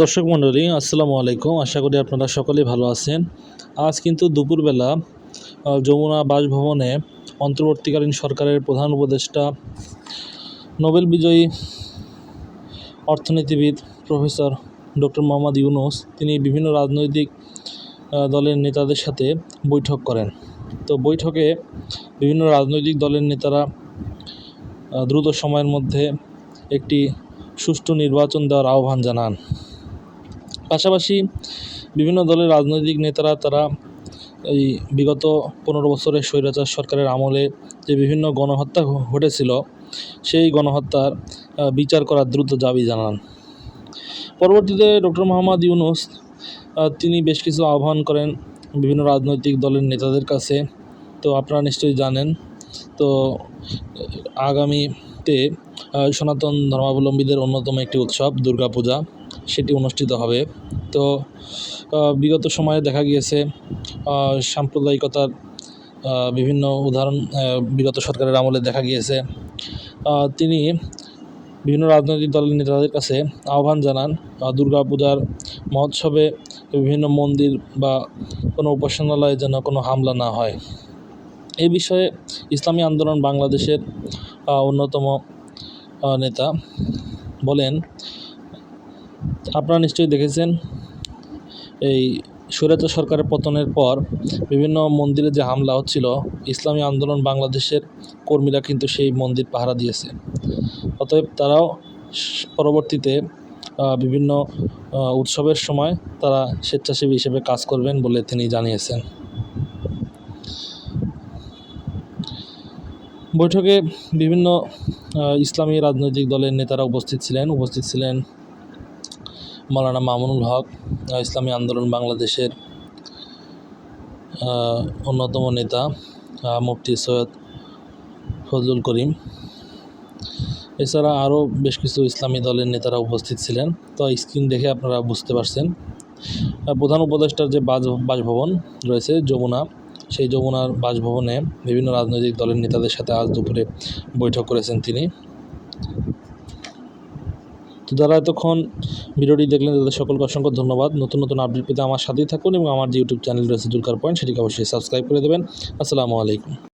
দর্শক মণ্ডলী, আসসালামু আলাইকুম। আশা করি আপনারা সকলেই ভালো আছেন। আজ কিন্তু দুপুরবেলা যমুনা বাসভবনে অন্তর্বর্তীকালীন সরকারের প্রধান উপদেষ্টা, নোবেল বিজয়ী অর্থনীতিবিদ প্রফেসর ডক্টর মোহাম্মদ ইউনুস, তিনি বিভিন্ন রাজনৈতিক দলের নেতাদের সাথে বৈঠক করেন। তো বৈঠকে বিভিন্ন রাজনৈতিক দলের নেতারা দ্রুত সময়ের মধ্যে একটি সুষ্ঠু নির্বাচন দেওয়ার আহ্বান জানান। পাশাপাশি বিভিন্ন দলের রাজনৈতিক নেতারা তারা এই বিগত পনেরো বছরের স্বৈরাচার সরকারের আমলে যে বিভিন্ন গণহত্যা ঘটেছিল, সেই গণহত্যার বিচার করার দ্রুত দাবি জানান। পরবর্তীতে ডক্টর মোহাম্মদ ইউনুস তিনি বেশ কিছু আহ্বান করেন বিভিন্ন রাজনৈতিক দলের নেতাদের কাছে। তো আপনারা নিশ্চয়ই জানেন, তো, আগামীতে সনাতন ধর্মাবলম্বীদের অন্যতম একটি উৎসব দুর্গাপূজা। সেটি অনুষ্ঠিত হবে। তো বিগত সময়ে দেখা গিয়েছে সাম্প্রদায়িকতার বিভিন্ন উদাহরণ বিগত সরকারের আমলে দেখা গিয়েছে। তিনি বিভিন্ন রাজনৈতিক দলের নেতাদের কাছে আহ্বান জানান আহ, দুর্গাপূজার মহোৎসবে বিভিন্ন মন্দির বা কোনো উপাসনালয়ে যেন কোনো হামলা না হয়। এই বিষয়ে ইসলামী আন্দোলন বাংলাদেশের অন্যতম নেতা বলেন আপনারা নিশ্চয়ই দেখেছেন এই স্বৈরাচার সরকারের পতনের পর বিভিন্ন মন্দিরে যে হামলা হচ্ছিল, ইসলামী আন্দোলন বাংলাদেশের কর্মীরা কিন্তু সেই মন্দির পাহারা দিয়েছে। অতএব তারাও পরবর্তীতে বিভিন্ন উৎসবের সময় তারা স্বেচ্ছাসেবী হিসেবে কাজ করবেন বলে তিনি জানিয়েছেন। বৈঠকে বিভিন্ন ইসলামী রাজনৈতিক দলের নেতারা উপস্থিত ছিলেন উপস্থিত ছিলেন মৌলানা মামুনুল হক ইসলামী আন্দোলন বাংলাদেশের অন্যতম নেতা মুফতি সৈয়দ ফজলুল করিম। এছাড়া আরও বেশ কিছু ইসলামী দলের নেতারা উপস্থিত ছিলেন। তো স্ক্রিন দেখে আপনারা বুঝতে পারছেন। প্রধান উপদেষ্টার যে বাস বাসভবন রয়েছে, যমুনা, সেই যমুনার বাসভবনে বিভিন্ন রাজনৈতিক দলের নেতাদের সাথে আজ দুপুরে বৈঠক করেছেন তিনি। তো দাদা এতক্ষণ ভিডিওটি দেখলেন, তাদের সকলকে অসংখ্য ধন্যবাদ। নতুন নতুন আপডেট পেতে আমার সাথেই থাকুন এবং আমার যে ইউটিউব চ্যানেল রয়েছে জুলকার পয়েন্ট, সেটিকে অবশ্যই সাবস্ক্রাইব করে দেবেন। আসসালামু আলাইকুম।